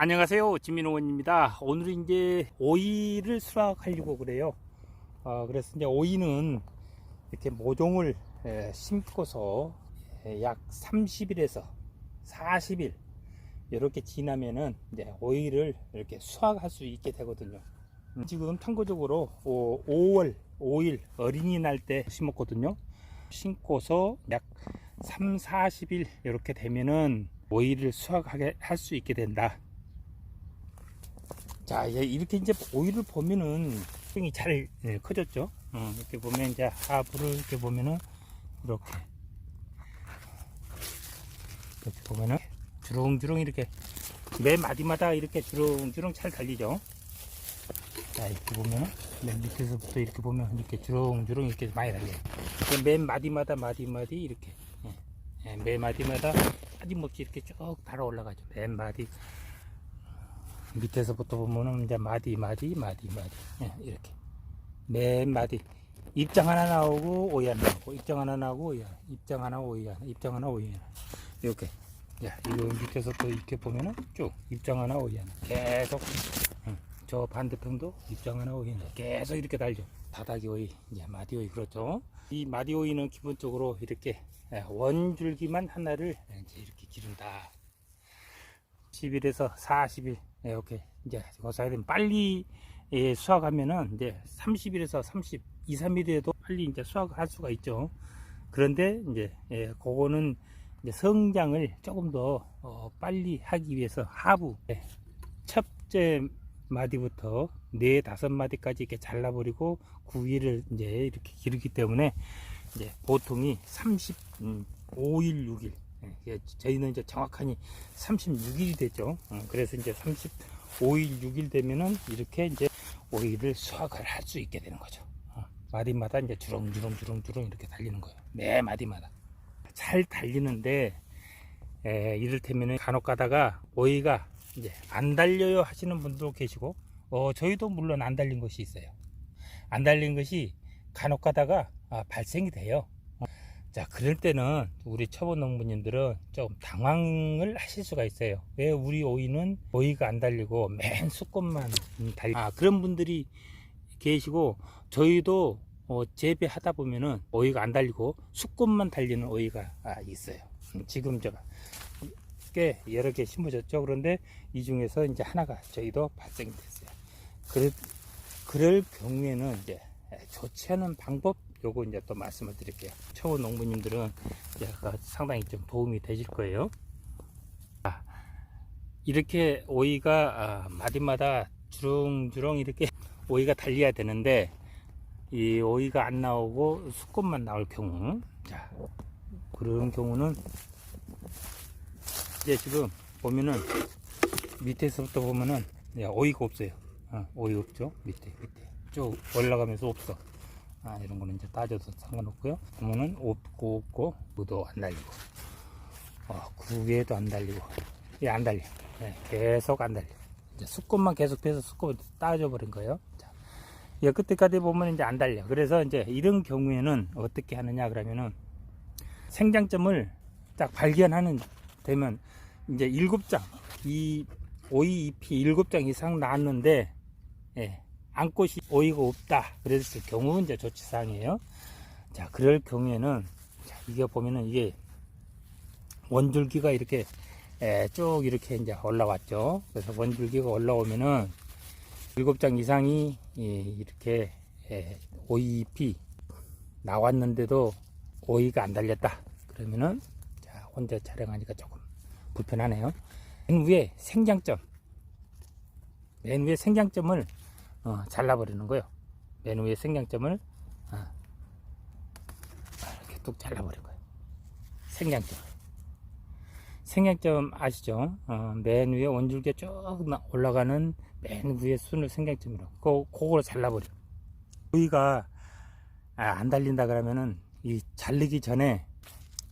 안녕하세요. 진민호원입니다. 오늘은 이제 오이를 수확하려고 그래요. 어, 그래서 이제 오이는 이렇게 모종을 에, 심고서 에, 약 30일에서 40일 이렇게 지나면은 이제 오이를 이렇게 수확할 수 있게 되거든요. 음, 지금 참고적으로 오, 5월 5일 어린이날 때 심었거든요. 심고서 약 3, 40일 이렇게 되면은 오이를 수확하게 할 수 있게 된다. 자, 이제 이렇게 이제 오이를 보면은 층이 잘 예, 커졌죠. 어, 이렇게 보면 이제 하부를 이렇게 보면은 이렇게 이렇게 보면은 주렁주렁 이렇게 매 마디마다 이렇게 주렁주렁 잘 달리죠. 자, 이렇게 보면은 맨 밑에서부터 이렇게 보면 이렇게 주렁주렁 이렇게 많이 달려요. 맨 마디마다 마디마디 이렇게 예, 예, 매 마디마다 빠짐없이 이렇게 쭉 달아 올라가죠. 맨 마디 밑에서부터 보면은 이제 마디 마디 마디 마디. 예, 이렇게. 맨 마디. 입장 하나 나오고 오이 하나 나오고. 입장 하나 나오고 오이 하나 입장 하나 오이 하나 입장 하나 오이 하나 이렇게. 야 이거 밑에서 또 이렇게 보면은 쭉 입장 하나 오이 하나 계속. 응, 저 반대편도 입장 하나 오이 하나 계속 이렇게 달죠. 바닥이 오이 이제 마디 오이 그렇죠? 이 마디 오이는 기본적으로 이렇게 예, 원줄기만 하나를 이제 이렇게 기른다. 10일에서 40일 이렇게 이제 되면 빨리 예, 수확하면은 이제 30일에서 30, 2, 3일에도 빨리 이제 수확할 수가 있죠. 그런데 이제 예, 그거는 이제 성장을 조금 더 어, 빨리 하기 위해서 하부 예, 첫째 마디부터 네 다섯 마디까지 이렇게 잘라버리고 구위를 이제 이렇게 기르기 때문에 이제 보통이 35일, 6일 예, 저희는 이제 정확하니 36일이 되죠. 어, 그래서 이제 35일, 6일 되면은 이렇게 이제 오이를 수확을 할 수 있게 되는 거죠. 어, 마디마다 이제 주렁주렁 주렁주렁 이렇게 달리는 거예요. 매 마디마다 잘 달리는데 에, 이를테면은 간혹 가다가 오이가 이제 안 달려요 하시는 분도 계시고 어, 저희도 물론 안 달린 것이 있어요. 안 달린 것이 간혹 가다가 아, 발생이 돼요. 자, 그럴 때는 우리 초보 농부님들은 좀 당황을 하실 수가 있어요. 왜 우리 오이는 오이가 안 달리고 맨 수꽃만 달리 아, 그런 분들이 계시고 저희도 어, 재배하다 보면은 오이가 안 달리고 수꽃만 달리는 오이가 아, 있어요. 음, 지금 제가 꽤 여러 개 심어졌죠. 그런데 이 중에서 이제 하나가 저희도 발생이 됐어요. 그럴, 그럴 경우에는 이제 좋지 않은 방법 요거 이제 또 말씀을 드릴게요. 초보 농부님들은 이제 상당히 좀 도움이 되실 거예요. 아, 이렇게 오이가 아, 마디마다 주렁주렁 이렇게 오이가 달려야 되는데 이 오이가 안 나오고 수꽃만 나올 경우 자 그런 경우는 이제 지금 보면은 밑에서부터 보면은 야, 오이가 없어요. 어, 오이 없죠 밑에 밑에 쭉 올라가면서 없어. 아, 이런 거는 이제 따져도 상관없고요. 보면은 없고 없고 무도 안 달리고 어, 그 위에도 안 달리고 예, 안 달려. 예, 계속 안 달려. 이제 수컷만 계속 빼서 수컷을 따져 버린 거예요. 자, 예, 끝에까지 보면 이제 안 달려. 그래서 이제 이런 경우에는 어떻게 하느냐 그러면은 생장점을 딱 발견하는 되면 이제 일곱 장, 이 오이 잎이 일곱 장 이상 나왔는데 예, 암꽃이 오이가 없다 그랬을 경우 이제 조치사항이에요. 자 그럴 경우에는 자, 이게 보면은 이게 원줄기가 이렇게 에, 쭉 이렇게 이제 올라왔죠. 그래서 원줄기가 올라오면은 일곱 장 이상이 이, 이렇게 에, 오이 잎이 나왔는데도 오이가 안 달렸다. 그러면은 자 혼자 촬영하니까 조금 불편하네요. 맨 위에 생장점, 맨 위에 생장점을 어, 잘라버리는 거예요. 맨 위에 생장점을 어, 이렇게 뚝 잘라버린 거예요. 생장점. 생장점 아시죠? 어, 맨 위에 원줄기 쭉 올라가는 맨 위에 순을 생장점이로. 그, 그걸 잘라버려. 우리가 아, 안 달린다 그러면은 이 잘리기 전에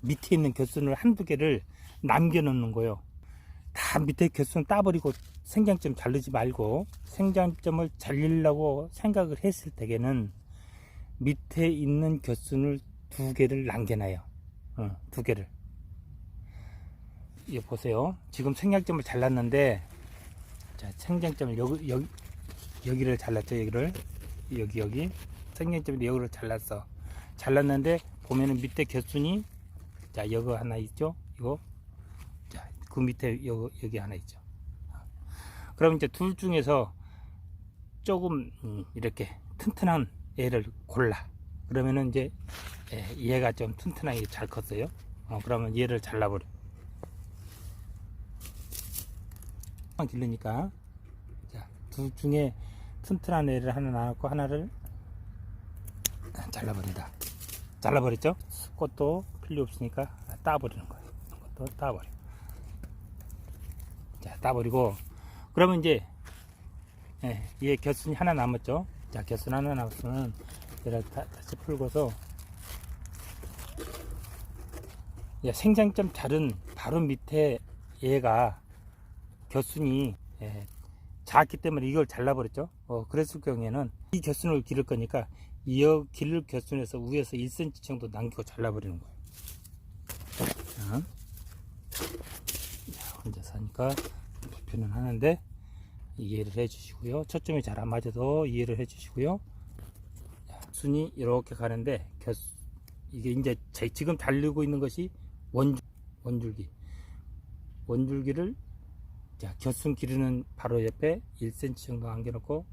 밑에 있는 겨순을 한두 개를 남겨놓는 거예요. 다 밑에 겨순 따버리고 생장점 자르지 말고 생장점을 잘리려고 생각을 했을 때에는 밑에 있는 겨순을 두 개를 남겨놔요. 어, 두 개를. 이 보세요. 지금 생장점을 잘랐는데 자, 생장점을 여기, 여기, 여기를 잘랐죠, 여기를. 여기, 여기. 생장점을 여기를 잘랐어. 잘랐는데, 보면은 밑에 겨순이, 자, 여기 하나 있죠? 이거. 자, 그 밑에 여기, 여기 하나 있죠. 그럼 이제 둘 중에서 조금, 음, 이렇게 튼튼한 애를 골라. 그러면은 이제, 예, 얘가 좀 튼튼하게 잘 컸어요. 어, 그러면 얘를 잘라버려. 만 길르니까 자, 둘 중에 튼튼한 애를 하나 나왔고 하나를 잘라버린다. 잘라버렸죠? 꽃도 필요 없으니까 따버리는 거예요. 꽃도 따버려. 자, 따버리고 그러면 이제 예, 얘 겨순이 하나 남았죠? 자, 겨순 하나 남았으면 얘를 다, 다시 풀고서 야, 생장점 자른 바로 밑에 얘가 겨순이 예, 작기 때문에 이걸 잘라버렸죠. 어, 그랬을 경우에는 이 겨순을 기를 거니까 이 여- 기를 겨순에서 위에서 1cm 정도 남기고 잘라버리는 거예요. 자, 하니까 불편은 하는데 이해를 해주시고요. 초점이 잘 안 맞아도 이해를 해주시고요. 자, 순이 이렇게 가는데 겨, 이게 이제 제- 지금 달리고 있는 것이 원, 원줄기. 원줄기를 자, 겨순 기르는 바로 옆에 1cm 정도 안겨놓고.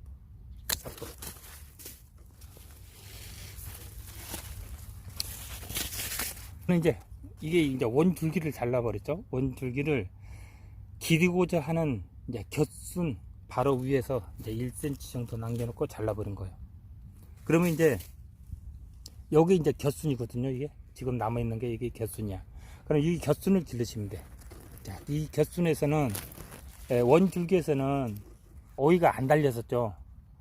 그럼 이제 이게 이제 원줄기를 잘라버렸죠. 원줄기를 기르고자 하는 이제 겨순 바로 위에서 이제 1cm 정도 남겨놓고 잘라버린 거예요. 그러면 이제 여기 이제 겨순이거든요. 이게 지금 남아 있는 게 이게 겨순이야. 그럼 이 겨순을 기르시면 돼. 자, 이 겨순에서는 예, 원줄기에서는 오이가 안 달렸었죠.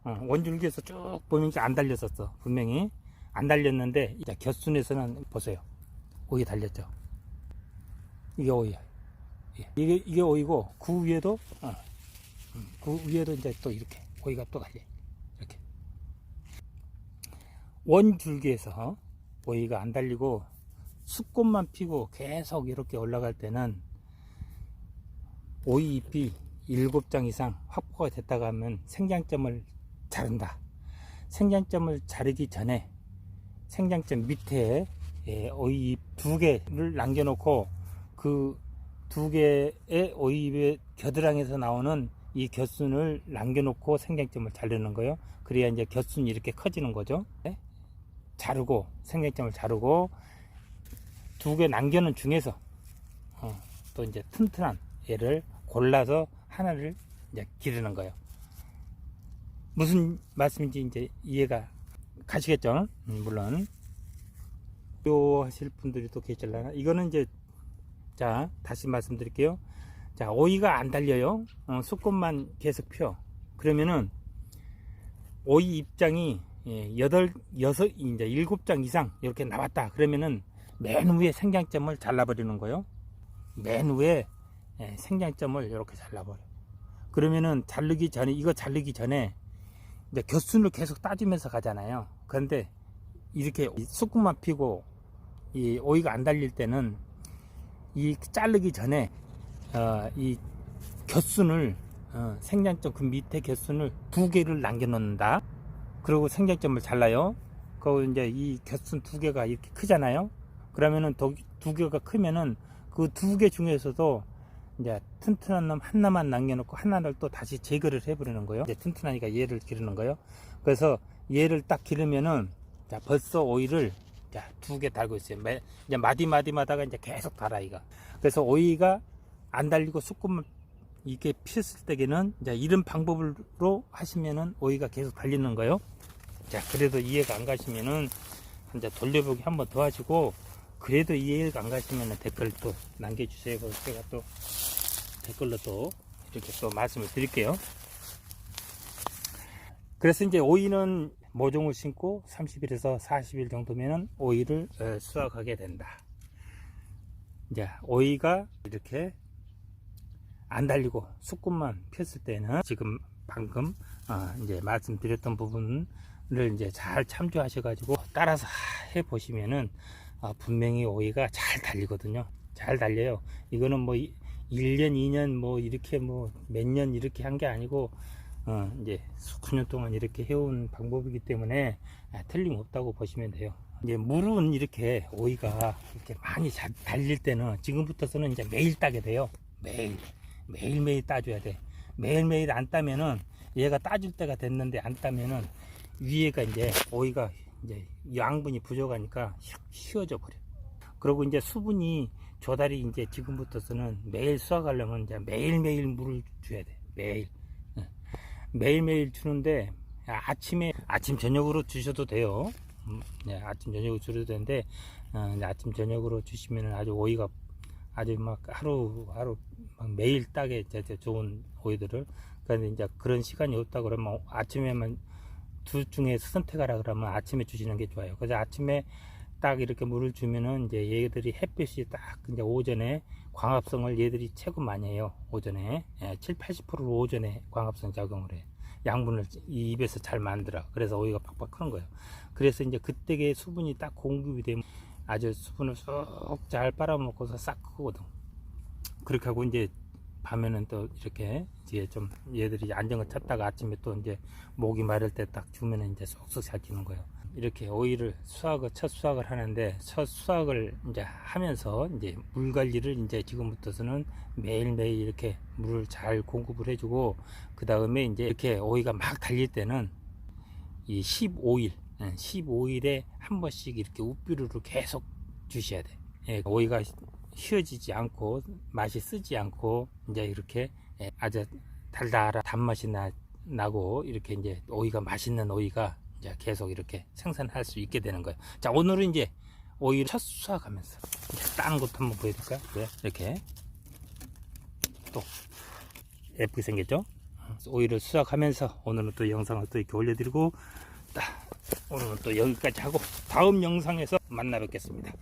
어, 원줄기에서 쭉 보면 안 달렸었어. 분명히 안 달렸는데 자, 겨순에서는 보세요. 오이 달렸죠. 이게 오이야. 예, 이게 이게 오이고 그 위에도 어, 음, 그 위에도 이제 또 이렇게 오이가 또 달려. 이렇게 원줄기에서 오이가 안 달리고 숫꽃만 피고 계속 이렇게 올라갈 때는 오이 잎이 7장 이상 확보가 됐다고 하면 생장점을 자른다. 생장점을 자르기 전에 생장점 밑에 예, 오이 잎 두 개를 남겨놓고 그 두 개의 오이 잎의 겨드랑이에서 나오는 이 겨순을 남겨놓고 생장점을 자르는 거예요. 그래야 이제 겨순이 이렇게 커지는 거죠. 네? 자르고 생장점을 자르고 두 개 남겨놓은 중에서 어, 또 이제 튼튼한 얘를 골라서 하나를 이제 기르는 거예요. 무슨 말씀인지 이제 이해가 가시겠죠? 음, 물론. 요 하실 분들이 또 계실라나? 이거는 이제, 자, 다시 말씀드릴게요. 자, 오이가 안 달려요. 어, 수꽃만 계속 펴. 그러면은, 오이 입장이, 예, 여덟, 여섯, 이제 일곱 장 이상 이렇게 나왔다. 그러면은, 맨 위에 생장점을 잘라버리는 거예요. 맨 위에 예, 생장점을 이렇게 잘라버려. 그러면은 자르기 전에 이거 자르기 전에 이제 겨순을 계속 따주면서 가잖아요. 그런데 이렇게 수국만 피고 이 오이가 안 달릴 때는 이 자르기 전에 어, 이 겨순을 어, 생장점 그 밑에 겨순을 두 개를 남겨 놓는다. 그리고 생장점을 잘라요. 그 이제 이 겨순 두 개가 이렇게 크잖아요. 그러면은 더- 두 개가 크면은 그 두 개 중에서도 이제 튼튼한 놈 하나만 남겨놓고 하나를 또 다시 제거를 해버리는 거예요. 이제 튼튼하니까 얘를 기르는 거예요. 그래서 얘를 딱 기르면은 자 벌써 오이를 자 두 개 달고 있어요. 매, 이제 마디 마디마다가 이제 계속 달아 이가. 그래서 오이가 안 달리고 수컷만 이렇게 피었을 때에는 이제 이런 방법으로 하시면은 오이가 계속 달리는 거예요. 자 그래도 이해가 안 가시면은 이제 돌려보기 한 번 더 하시고 그래도 이해가 안 가시면 댓글 또 남겨주세요. 제가 또 댓글로 또 이렇게 또 말씀을 드릴게요. 그래서 이제 오이는 모종을 심고 30일에서 40일 정도면은 오이를 어, 수확하게 된다. 이제 오이가 이렇게 안 달리고 수꽃만 폈을 때는 지금 방금 어, 이제 말씀드렸던 부분을 이제 잘 참조하셔 가지고 따라서 해 보시면은 어, 분명히 오이가 잘 달리거든요. 잘 달려요. 이거는 뭐 이- 1년, 2년 뭐 이렇게 뭐 몇 년 이렇게 한 게 아니고 어, 이제 수년 동안 이렇게 해온 방법이기 때문에 아, 틀림없다고 보시면 돼요. 이제 물은 이렇게 오이가 이렇게 많이 잘 달릴 때는 지금부터서는 이제 매일 따게 돼요. 매일 매일 매일 따줘야 돼. 매일 매일 안 따면은 얘가 따줄 때가 됐는데 안 따면은 위에가 이제 오이가 이제 양분이 부족하니까 휘- 휘어져 버려. 그리고 이제 수분이 조달이 이제 지금부터서는 매일 수확하려면 이제 매일 매일 물을 줘야 돼. 매일. 예. 매일매일 주는데 아침에 아침 저녁으로 주셔도 돼요. 음, 네, 아침 저녁으로 주셔도 되는데 어, 아침 저녁으로 주시면 아주 오이가 아주 막 하루 하루 막 매일 따게 좋은 오이들을 그런데 이제 그런 시간이 없다 그러면 아침에만 둘 중에 선택하라 그러면 아침에 주시는 게 좋아요. 그래서 아침에 딱 이렇게 물을 주면은 이제 얘들이 햇빛이 딱 이제 오전에 광합성을 얘들이 최고 많이 해요. 오전에 예, 7, 80%를 오전에 광합성 작용을 해. 양분을 이 입에서 잘 만들어. 그래서 오이가 팍팍 크는 거예요. 그래서 이제 그때의 수분이 딱 공급이 되면 아주 수분을 쏙 잘 빨아먹고서 싹 크거든. 그렇게 하고 이제 밤에는 또 이렇게 이제 좀 얘들이 안정을 찾다가 아침에 또 이제 목이 마를 때 딱 주면은 이제 쏙쏙 잘 기는 거예요. 이렇게 오이를 수확을 첫 수확을 하는데 첫 수확을 이제 하면서 이제 물 관리를 이제 지금부터서는 매일매일 이렇게 물을 잘 공급을 해주고 그 다음에 이제 이렇게 오이가 막 달릴 때는 이 15일, 15일에 한 번씩 이렇게 우비루를 계속 주셔야 돼. 예, 오이가 휘어지지 않고 맛이 쓰지 않고 이제 이렇게 예, 아주 달달한 단맛이 나, 나고 이렇게 이제 오이가 맛있는 오이가 이제 계속 이렇게 생산할 수 있게 되는 거예요. 자 오늘은 이제 오이를 첫 수확하면서 딴 것도 한번 보여드릴까요? 네, 이렇게 또 예쁘게 생겼죠? 오이를 수확하면서 오늘은 또 영상을 또 이렇게 올려드리고 딱 오늘은 또 여기까지 하고 다음 영상에서 만나 뵙겠습니다.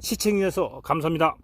시청해주셔서 감사합니다.